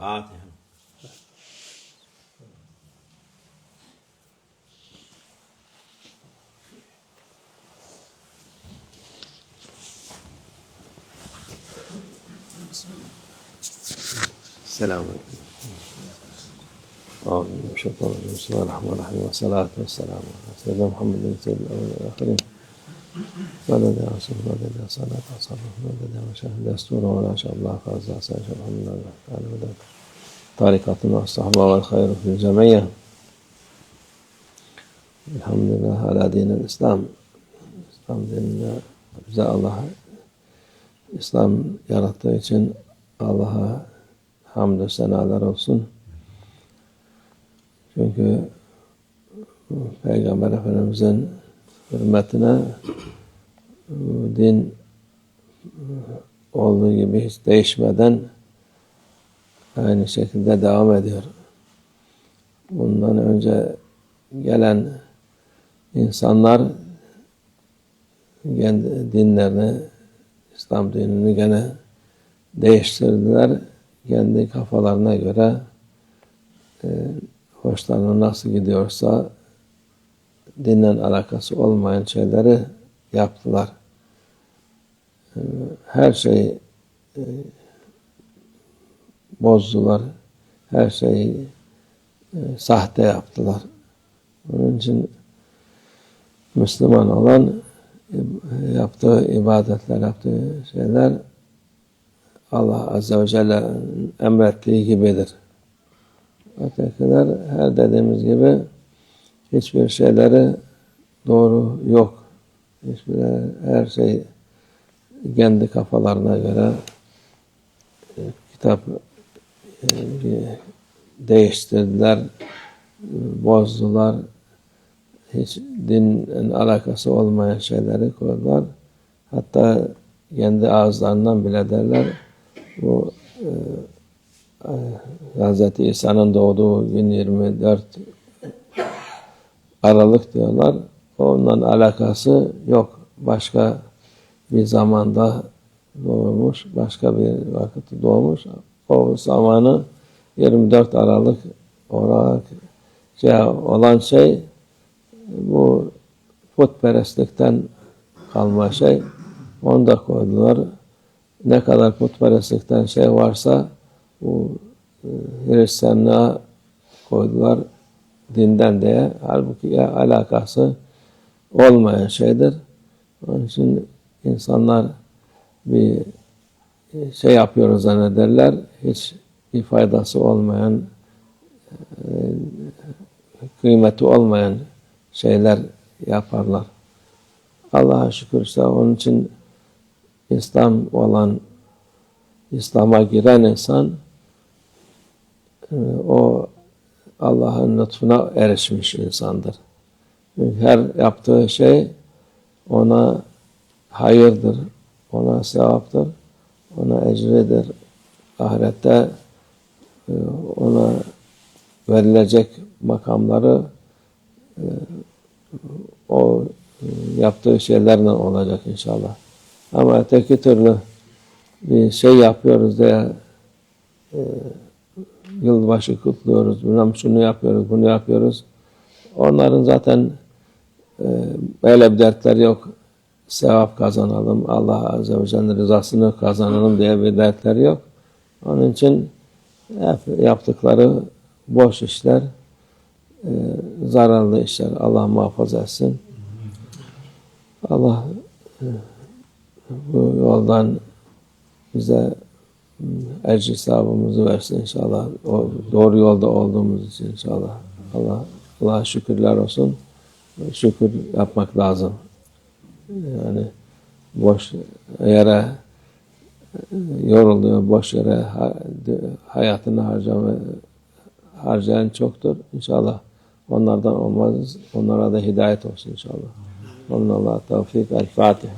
Fatiha. Selamun Aleyküm. أعوذ بالله من بسم الله الرحمن الرحيم والصلاة والسلام على سيدنا محمد سيد الأولين. والآخرين مدد يا رسول الله مدد يا صلاة وصلاة مدد يا مشاهد دستور ولا شاء الله أحسن شاء الحمد لله تعالى مدد tarikatına sahba vel hayru fil cemiyye. Elhamdülillah ala dinil İslam. İslam dinine bize Allah'a İslam yarattığı için Allah'a hamdü senalar olsun. Çünkü Peygamber Efendimiz'in hürmetine din olduğu gibi hiç değişmeden aynı şekilde devam ediyor. Bundan önce gelen insanlar dinlerini, İslam dinini gene değiştirdiler. Kendi kafalarına göre e, hoşlarına nasıl gidiyorsa dinle alakası olmayan şeyleri yaptılar. E, her şeyi e, bozdular. Her şeyi e, sahte yaptılar. Onun için Müslüman olan e, yaptığı ibadetler, yaptığı şeyler Allah Azze ve Celle'nin emrettiği gibidir. Ötekiler her dediğimiz gibi hiçbir şeyleri doğru yok. Hiçbir her şey kendi kafalarına göre e, kitap değiştirdiler, bozdular. Hiç dinle alakası olmayan şeyleri koydular. Hatta kendi ağızlarından bile derler bu e, Hz. İsa'nın doğduğu gün 24 Aralık diyorlar. Onunla alakası yok. Başka bir zamanda doğmuş, başka bir vakit doğmuş. O zamanı 24 Aralık olarak şey, olan şey bu putperestlikten kalma şey. Onu da koydular. Ne kadar putperestlikten şey varsa bu e, Hristiyanlığa koydular dinden diye. Halbuki alakası olmayan şeydir. Onun için insanlar bir şey yapıyoruz zannederler. Hiç bir faydası olmayan, e, kıymeti olmayan şeyler yaparlar. Allah'a şükür işte onun için İslam olan, İslam'a giren insan e, o Allah'ın lütfuna erişmiş insandır. Her yaptığı şey ona hayırdır, ona sevaptır, ona ecridir. Ahirette e, ona verilecek makamları e, o yaptığı şeylerle olacak inşallah. Ama öteki türlü bir şey yapıyoruz diye e, yılbaşı kutluyoruz, bilmem şunu yapıyoruz, bunu yapıyoruz. Onların zaten e, böyle bir dertleri yok. Sevap kazanalım, Allah Azze ve Celle'nin rızasını kazanalım diye bir dertleri yok. Onun için hep yaptıkları boş işler, e, zararlı işler. Allah muhafaza etsin. Allah e, bu yoldan bize ecri sahabımızı versin inşallah. O doğru yolda olduğumuz için inşallah. Allah Allah'a şükürler olsun. Şükür yapmak lazım. Yani boş yere yoruluyor, boş yere hayatını harcama, harcayan çoktur. İnşallah onlardan olmaz. Onlara da hidayet olsun inşallah. Onun Allah tevfik. El Fatiha.